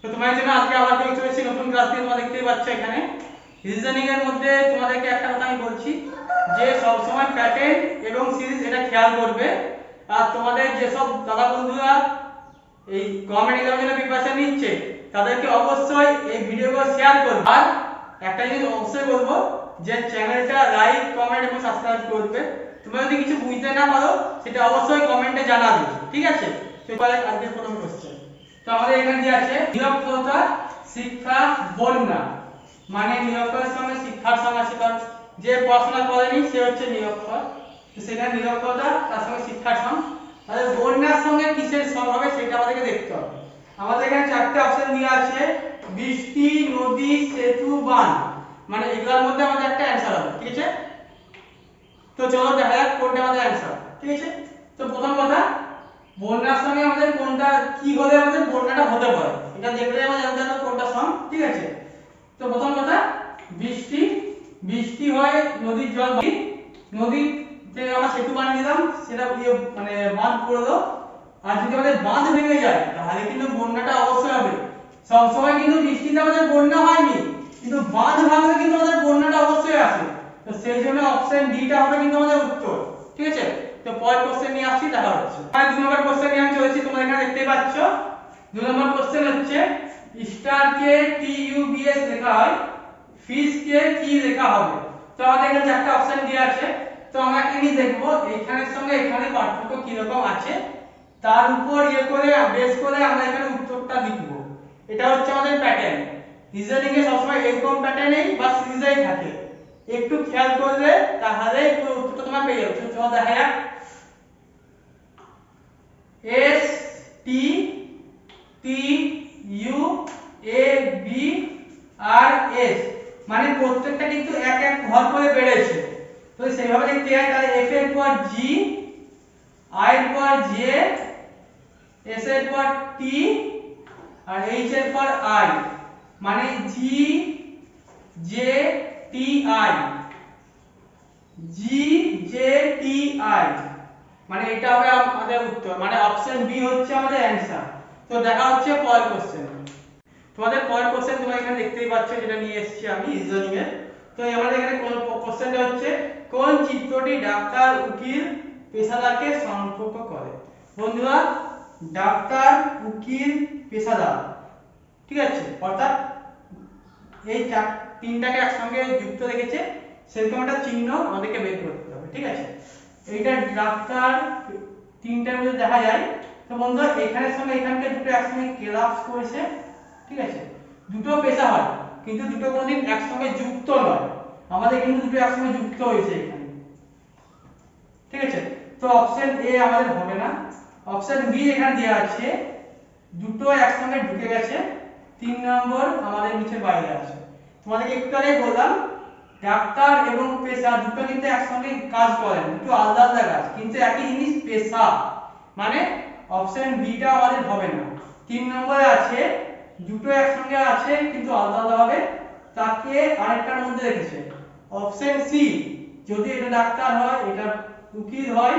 তো তোমাদের জন্য আজকে আবার কেউ চলেছি নতুন ক্লাস দিয়ে, তোমরা দেখতেই পাচ্ছ এখানে। রিজনিং এর মধ্যে তোমাদেরকে একটা কথা আমি বলছি, যে সব সময় প্যাটার্ন এবং সিরিজ এটা খেয়াল করবে। আর তোমাদের যেসব দাদা বন্ধুরা এই গভর্নমেন্ট এক্সামের জন্য প্রিপারেশন নিচ্ছে, তাদেরকে অবশ্যই এই ভিডিওগুলো শেয়ার করবে। আর একটা জিনিস অবশ্যই বলব, যে চ্যানেলটা লাইক কমেন্ট এবং সাবস্ক্রাইব করবে। তোমরা যদি কিছু বুঝতে না পারো, সেটা অবশ্যই কমেন্টে জানাবে, ঠিক আছে? এবারে আজকের প্রথম কোশ্চেন তো আমাদের এখানে যে আছে নিরক্ষরতা শিক্ষা বন্যা মানে নিরক্ষরের সঙ্গে শিক্ষার সঙ্গে আছে কারণ যে পড়াশোনা করেনি, সে হচ্ছে নিরক্ষর তো সেখানে নিরক্ষরতা তার সঙ্গে শিক্ষার সঙ্গ। তাহলে বন্যার সঙ্গে কিসের সঙ্গ হবে, সেটা আমাদেরকে দেখতে হবে। আমাদের এখানে চারটে অপশন দেওয়া আছে, বৃষ্টি, নদী, সেতু, বাঁধ। মানে এগুলোর মধ্যে আমাদের একটা অ্যান্সার হবে, ঠিক আছে? তো চলো দেখা যাক কোনটা আমাদের অ্যান্সার ঠিক আছে? তো প্রথম কথা বন্যার সঙ্গে আমাদের কোনটা, কি হলে আমাদের বন্যাটা হতে পারে? এটা দেখলে আমরা জানতে পারব কোনটা সম, ঠিক আছে? তো প্রথম কথা, বৃষ্টি বৃষ্টি হয় নদীর জল নদীতে আমরা সেতু বানিয়ে দিলাম, সেটা দিয়ে মানে বাঁধ করল আর যদি আমাদের বাঁধ ভেঙে যায়, তাহলে কিন্তু বন্যাটা অবশ্যই হবে। সব সময় কিন্তু বৃষ্টিতে আমাদের বন্যা হয়নি, কিন্তু বাঁধ ভাঙলে কিন্তু আমাদের বন্যাটা অবশ্যই আসে। তো সেই জন্য অপশন ডিটা হবে কিন্তু আমাদের উত্তর, ঠিক আছে? তো পরের কোশ্চেন নিয়ে আসছি, দেখা হচ্ছে। আর দু নম্বর কোশ্চেন নিয়ে আমি চলেছি, তোমরা এখানে দেখতে পাচ্ছ। দু নম্বর কোশ্চেন হচ্ছে star K T U B S লেখা হয় ফিশ কে কি লেখা হবে? তো আমাদের এখানে চারটা অপশন দেওয়া আছে। তো আমরা জিনিস দেখব এখানের সঙ্গে এখানে পার্থক্য কি রকম আছে। তার উপর ইয়ে করে বেস করে আমরা এখানে উত্তরটা লিখব। এটা হচ্ছে আমাদের প্যাটার্ন রিজনিং এ সবসময় এরকম প্যাটার্নেই বা সিরিজেই থাকে। একটু খেয়াল করলে তাহলে উত্তরটা তোমরা পেয়ে যাবে। চলো দেখা যাক। S T T U A B R S মানে প্রত্যেকটা কিন্তু এক এক ঘর করে বেড়েছে। তো সেইভাবে দেখতে হয়, তাহলে এফ এর পর জি আই এর পর জে এস এর পর টি আর এইচ এর পর আই মানে G J T I G J T I মানে এটা হবে আমাদের উত্তর। মানে অপশন বি হচ্ছে আমাদের অ্যানসার তো দেখা হচ্ছে পরের কোশ্চেন তোমাদের পরের কোশ্চেন তোমরা এখানে দেখতেই পাচ্ছ, যেটা নিয়ে এসেছি আমি রিজনিং এর তো আমাদের এখানে কোন কোশ্চেনটা হচ্ছে, কোন চিত্রটি ডাক্তার উকিল পেশাদারকে সম্পর্ক করে? বন্ধুরা, ডাক্তার উকিল পেশাদার। ঠিক আছে? অর্থাৎ এই চার তিনটাকে একসঙ্গে যুক্ত রেখেছে, সেরকম একটা চিহ্ন আমাদেরকে বের করতে হবে, ঠিক আছে? এইটা ডাক্তার তিনটার মধ্যে দেখা যায়। তো বন্ধুরা, এখানের সঙ্গে এখানকে দুটো একসঙ্গে ক্লাস করেছে, ঠিক আছে? দুটো পেশা হয়, কিন্তু দুটো কোনোদিন একসঙ্গে যুক্ত নয়। আমাদের কিন্তু দুটো একসঙ্গে যুক্ত হয়েছে এখানে। ঠিক আছে? তো অপশন এ আমাদের হবে না। অপশন বি এখানে দেওয়া আছে, দুটো একসঙ্গে ঢুকে গেছে, তিন নম্বর আমাদের নিচে বাইরে আছে। তোমাদেরকে একটু আগে বললাম, ডাক্তার এবং পেশা দুটো কিন্তু একসঙ্গে কাজ করেন, দুটো আলাদা আলাদা কাজ, কিন্তু একই জিনিস পেশা মানে অপশন বিটা আমাদের হবে না। তিন নম্বরে আছে, দুটো একসঙ্গে আছে, কিন্তু আলাদা আলাদা হবে, তাকে আরেকটার মধ্যে রেখেছে। অপশন সি যদি এটা ডাক্তার হয়, এটা উকিল হয়,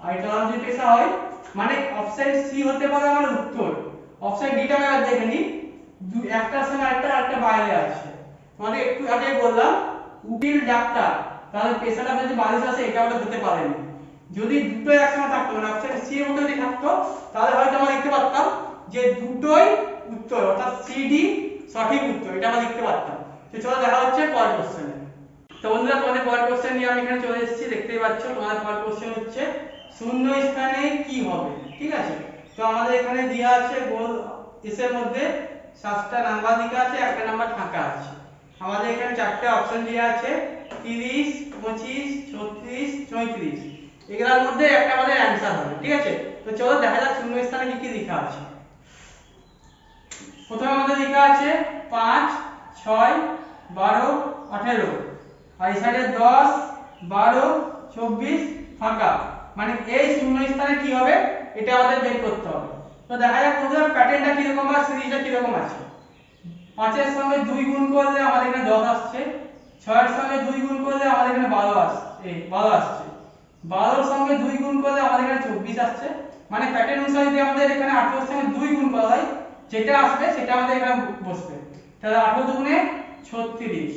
আর এটা যদি পেশা হয় মানে অপশন সি হতে পারে আমার উত্তর। অপশন ডিটা দেখে নিই, দু- একটার সঙ্গে আরেকটা আরেকটা বাইরে আছে। মানে একটু আগে বললাম, উকিল, ডাক্তার, তাহলে পেশাটা যদি বালিশ আছে এটা আমরা দিতে পারেনি। যদি দুটো একসঙ্গে থাকতো মানে অপশন সি এর মধ্যে থাকতো, তাহলে হয়তো আমরা দেখতে পারতাম যে দুটোই উত্তর, অর্থাৎ সিডি সঠিক উত্তর, এটা আমরা দেখতে পারতাম। তো চলো দেখা হচ্ছে পরের কোশ্চেনে তো বন্ধুরা, তোমাদের পরের কোশ্চেন নিয়ে আমি এখানে চলে এসেছি, দেখতেই পাচ্ছ, তোমাদের পরের কোশ্চেন হচ্ছে, শূন্য স্থানে কি হবে? ঠিক আছে? তো আমাদের এখানে দেওয়া আছে গোল এসের মধ্যে সাতটা নাম্বার দিকে আছে, একটা নাম্বার ফাঁকা আছে। আমাদের এখানে চারটে অপশন দেওয়া আছে, তিরিশ, পঁচিশ, ছত্রিশ চৌত্রিশ এগুলোর মধ্যে একটা আমাদের অ্যান্সার হবে, ঠিক আছে? তো চলো দেখা যাক শূন্য স্থানে কি কি লেখা আছে। প্রথমে আমাদের লেখা আছে পাঁচ, ছয়, বারো, আঠেরো। আর এই সাইডে দশ, বারো, চব্বিশ ফাঁকা। মানে এই শূন্য স্থানে কি হবে? এটা আমাদের বের করতে হবে। তো দেখা যাক বন্ধুরা প্যাটার্নটা কীরকম বা সিরিজটা কীরকম আছে। পাঁচের সঙ্গে দুই গুণ করলে আমাদের এখানে দশ আসছে। ছয়ের সঙ্গে দুই গুণ করলে আমাদের এখানে বারো আসছে বারো আসছে। বারোর সঙ্গে দুই গুণ করলে আমাদের এখানে চব্বিশ আসছে। মানে প্যাটার্ন অনুসারে যদি আমাদের এখানে আঠেরোর সঙ্গে দুই গুণ করা হয়, যেটা আসবে সেটা আমাদের এখানে বসবে। তাহলে আঠারো দুগুণে ছত্রিশ।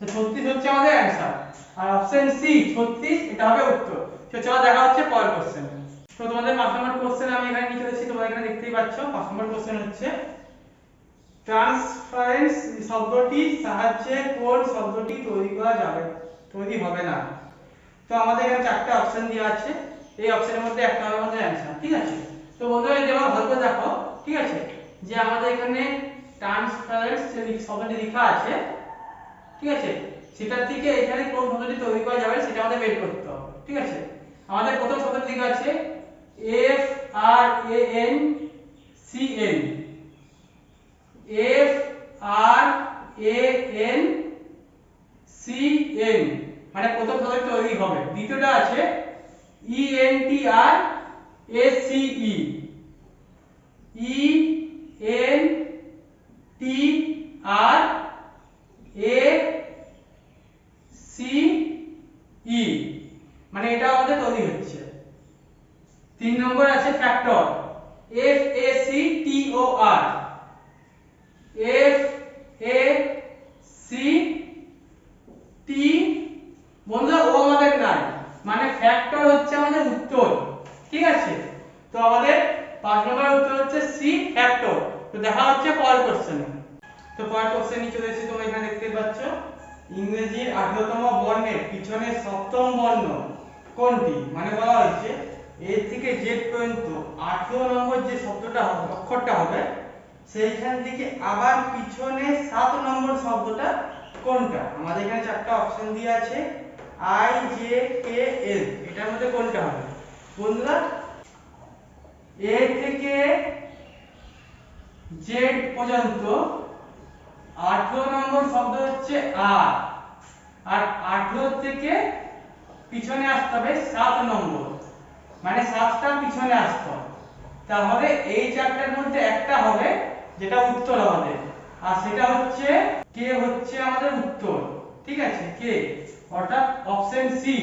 তো ছত্রিশ হচ্ছে আমাদের অ্যান্সার আর অপশন সি ছত্রিশ, এটা হবে উত্তর। তো চলো দেখা হচ্ছে পরের কোশ্চেন তো তোমাদের পাঁচ নম্বর কোশ্চেন আমি এখানে নিচে দিচ্ছি তোমরা এখানে দেখতেই পাচ্ছ। পাঁচ নম্বর কোশ্চেন হচ্ছে ট্রান্সফারেন্স শব্দটি সাহায্যে কোন শব্দটি তৈরি করা যাবে, তৈরি হবে না। তো আমাদের এখানে চারটে অপশন দেওয়া আছে। এই অপশনের মধ্যে একটা হবে আমাদের অ্যান্সার ঠিক আছে? তো বন্ধুরা যদি ভালো করে দেখো, ঠিক আছে? যে আমাদের এখানে ট্রান্সফারেন্স যে শব্দটি লেখা আছে, ঠিক আছে? সেটার থেকে এখানে কোন শব্দটি তৈরি করা যাবে সেটা আমাদের বের করতে হবে, ঠিক আছে? আমাদের প্রথম শব্দটি লেখা আছে F R A N C N F R A N C N মানে প্রথম শব্দটি তৈরি হবে। দ্বিতীয়টা আছে E N T R A C E E N T R A C E মানে এটা আমাদের তৈরি হচ্ছে। তিন নম্বর আছে factor F A C T O R F A C T বন্ধুরা ও আমাদের নাই। মানে ফ্যাক্টর হচ্ছে আমাদের উত্তর। ঠিক আছে? তো আমাদের পাঁচ নম্বরের উত্তর হচ্ছে সি ফ্যাক্টর তো দেখা হচ্ছে পরের কোশ্চেনে তো পরের কোশ্চেনে চলে এসেছি, তোমরা এখানে দেখতে পাচ্ছ। ইংরেজির আঠারোতম বর্ণের পিছনে সপ্তম বর্ণ কোনটি? মানে বলা হয়েছে এ থেকে জেড পর্যন্ত আঠেরো নম্বর যে শব্দটা হবে, অক্ষরটা হবে সেইখান থেকে আবার পিছনে সাত নম্বর শব্দটা কোনটা? আমাদের এখানে চারটা অপশন দিয়ে আছে। আই জে কে এল এটার মধ্যে কোনটা হবে? বন্ধুরা এ থেকে জেড পর্যন্ত আঠেরো নম্বর শব্দ হচ্ছে আর আর আঠেরো থেকে পিছনে আসতে হবে সাত নম্বর। মানে সাতটা পিছনে আসতে হবে। তাহলে এই চারটার মধ্যে যেটা উত্তর আমাদের। আর সেটা হচ্ছে, কে হচ্ছে আমাদের উত্তর? ঠিক আছে? কে? অর্থাৎ অপশন সি।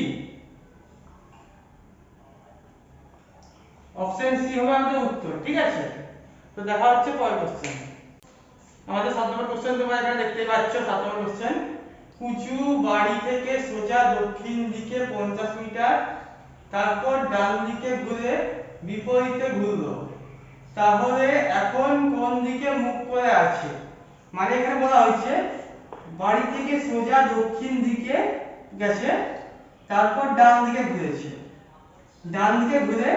অপশন সি হবে আমাদের উত্তর, ঠিক আছে? তো দেখা হচ্ছে পরের কোশ্চেন আমাদের সাত নম্বর কোশ্চেন তোমরা এখানে দেখতে পাচ্ছ, সাত নম্বর কোশ্চেন কুচু বাড়ি থেকে সোজা দক্ষিণ দিকে পঞ্চাশ মিটার, তারপর ডান দিকে ঘুরে বিপরীতে ঘুরলো। তাহলে এখন কোন দিকে মুখ করে আছে? মানে এখানে বলা হয়েছে, বাড়ি থেকে সোজা দক্ষিণ দিকে গেছে, তারপর ডান দিকে ঘুরেছে। ডান দিকে ঘুরে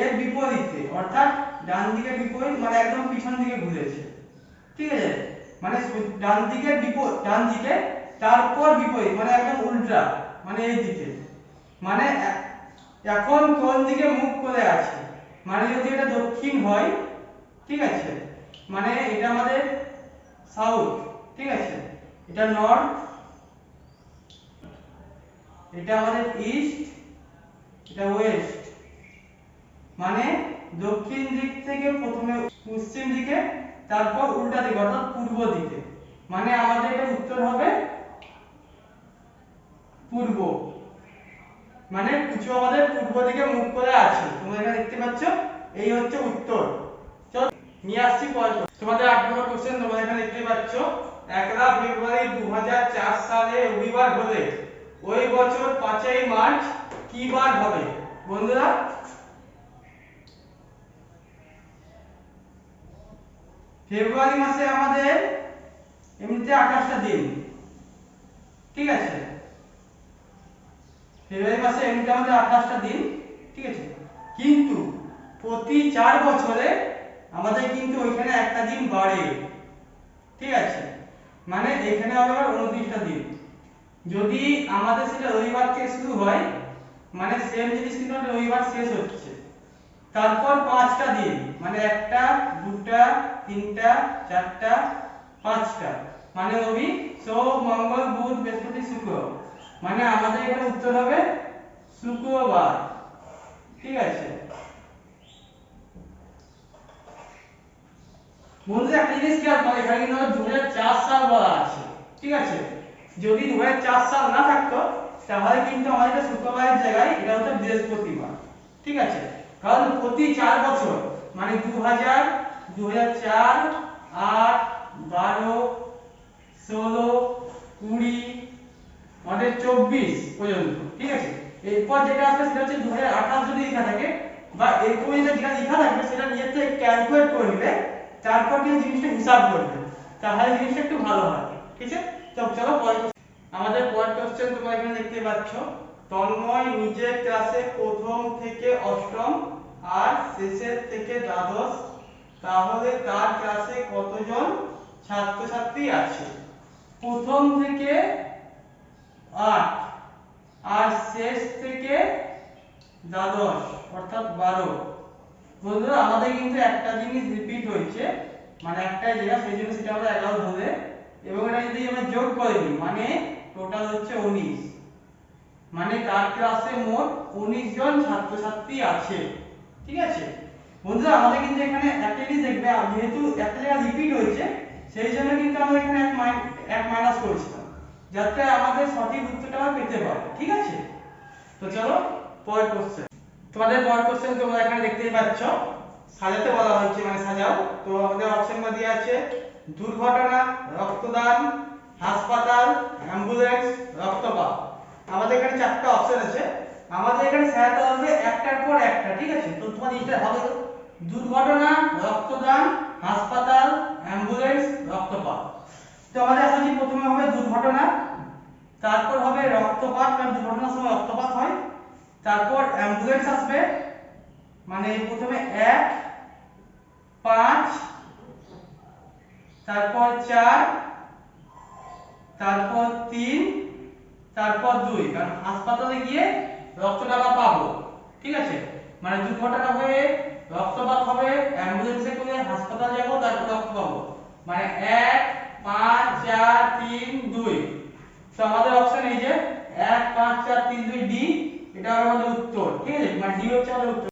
এর বিপরীতে, অর্থাৎ ডান দিকে বিপরীত মানে একদম পিছন দিকে ঘুরেছে। ঠিক আছে? মানে ডান দিকে বিপরীত, ডান দিকে, তারপর বিপরীত মানে একদম উল্টা মানে এই দিকে। মানে এখন কোন দিকে মুখ করে আছে? মানে যদি এটা দক্ষিণ হয়, ঠিক আছে? মানে এটা আমাদের সাউথ ঠিক আছে? এটা নর্থ এটা আমাদের ইস্ট এটা ওয়েস্ট মানে দক্ষিণ দিক থেকে প্রথমে পশ্চিম দিকে, তারপর উল্টা দিকে, অর্থাৎ পূর্ব দিকে। মানে আমাদের এটা উত্তর হবে পূর্ব। মানে কিছু আমাদের পূর্ব দিকে মুখ করে আছে। তোমরা এখানে দেখতে পাচ্ছ? এই হচ্ছে উত্তর। চলো, নিয়ে আসছি পরে তোমাদের আট নম্বর কোশ্চেন তোমরা এখানে দেখতে পাচ্ছ? একলা ফেব্রুয়ারি দুই হাজার চার সালে রবিবার হলে, ওই বছর পাঁচই মার্চ কি বার হবে? বন্ধুরা, ফেব্রুয়ারি মাসে আমাদের এমনিতে আঠাশটা দিন। ঠিক আছে? ফেব্রুয়ারি মাসে এমনিতে আমাদের আঠাশটা দিন, ঠিক আছে? কিন্তু প্রতি চার বছরে আমাদের কিন্তু ওইখানে একটা দিন বাড়ে, ঠিক আছে? মানে এখানে হবে আবার উনত্রিশটা দিন। যদি আমাদের সেটা রবিবার থেকে শুরু হয় মানে সেম জিনিস কিন্তু রবিবার শেষ হচ্ছে। তারপর পাঁচটা দিন মানে একটা, দুটা, তিনটা, চারটা, পাঁচটা। মানে রবি, সোম, মঙ্গল, বুধ, বৃহস্পতি, শুক্র। মানে আমাদের এখানে উত্তর হবে শুক্রবার। ঠিক আছে? বন্ধুরা, একটা জিনিস খেয়াল করো, এখানে কিন্তু দু সাল বলা আছে। ঠিক আছে? যদি দু সাল না থাকতো, তাহলে কিন্তু আমাদের এটা শুক্রবারের জায়গায় এটা হচ্ছে বৃহস্পতিবার। ঠিক আছে? কারণ প্রতি চার বছর মানে দু হাজার দু হাজার চার, আট, বারো, ষোলো, কুড়ি আমাদের চব্বিশ পর্যন্ত ঠিক আছে? এরপর যেটা আসবে সেটা হচ্ছে দু হাজার আঠাশ যদি লেখা থাকে বা এরকম যেটা যেটা লেখা থাকবে সেটা নিজের থেকে ক্যালকুলেট করে নিবে তারপর কিন্তু জিনিসটা হিসাব করবে। তাহলে জিনিসটা একটু ভালো হয় ঠিক আছে? তো চলো পরের আমাদের পরের কোশ্চেন তোমরা এখানে দেখতে পাচ্ছ। তন্ময় নিজের ক্লাসে প্রথম থেকে অষ্টম আর শেষের থেকে দ্বাদশ তাহলে তার ক্লাসে কতজন ছাত্রছাত্রী আছে? প্রথম থেকে আট। আর শেষ থেকে দ্বাদশ, অর্থাৎ বারো। বন্ধুরা, আমাদের কিন্তু একটা জিনিস রিপিট হয়েছে। মানে একটাই জায়গা সেই জন্য সেটা আমরা এবং এটা যদি আমরা যোগ করে দিই মানে টোটাল হচ্ছে উনিশ। মানে তার ক্লাসে মোট উনিশ জন ছাত্রছাত্রী আছে। ঠিক আছে? বন্ধুরা, আমাদের কিন্তু এখানে একটা জিনিস দেখবে যেহেতু একটা জায়গা রিপিট হয়েছে, সেই জন্য কিন্তু আমরা এখানে এক মাইনাস করেছিলাম। যাতে আমাদের সঠিক উত্তরটা আমরা পেতে পারি, ঠিক আছে? তো চলো, পরের কোশ্চেন তোমাদের পরের কোশ্চেন তোমরা এখানে দেখতেই পাচ্ছ। সাজাতে বলা হয়েছে মানে সাজাও। তো আমাদের অপশন মধ্যে আছে, দুর্ঘটনা, রক্তদান, হাসপাতাল অ্যাম্বুলেন্স রক্তপাত। আমাদের এখানে চারটা অপশন আছে। আমাদের এখানে সাজাতে হবে একটার পর একটা, ঠিক আছে? তো তোমার যেটা হবে দুর্ঘটনা, রক্তদান, হাসপাতাল অ্যাম্বুলেন্স রক্তপাত। তো আমাদের আসলে প্রথমে হবে দুর্ঘটনা, তারপর হবে রক্তপাত, কারণ দুর্ঘটনার সময় রক্তপাত হয়। তারপর অ্যাম্বুলেন্স আসবে মানে প্রথমে এক, পাঁচ, তারপর চার, তারপর তিন, তারপর দুই, কারণ হাসপাতালে গিয়ে রক্তটা পাবো, ঠিক আছে? মানে দুর্ঘটনা হয়ে রক্তপাত হবে, অ্যাম্বুলেন্সে করে হাসপাতাল যাব, তারপর রক্ত পাবো। মানে এক পাঁচ, চার, তিন, দুই। তো আমাদের অপশন এই যে এক, পাঁচ, চার, তিন, দুই, ডি, এটা হবে আমাদের উত্তর। ঠিক আছে? মানে ডি হচ্ছে আমাদের উত্তর।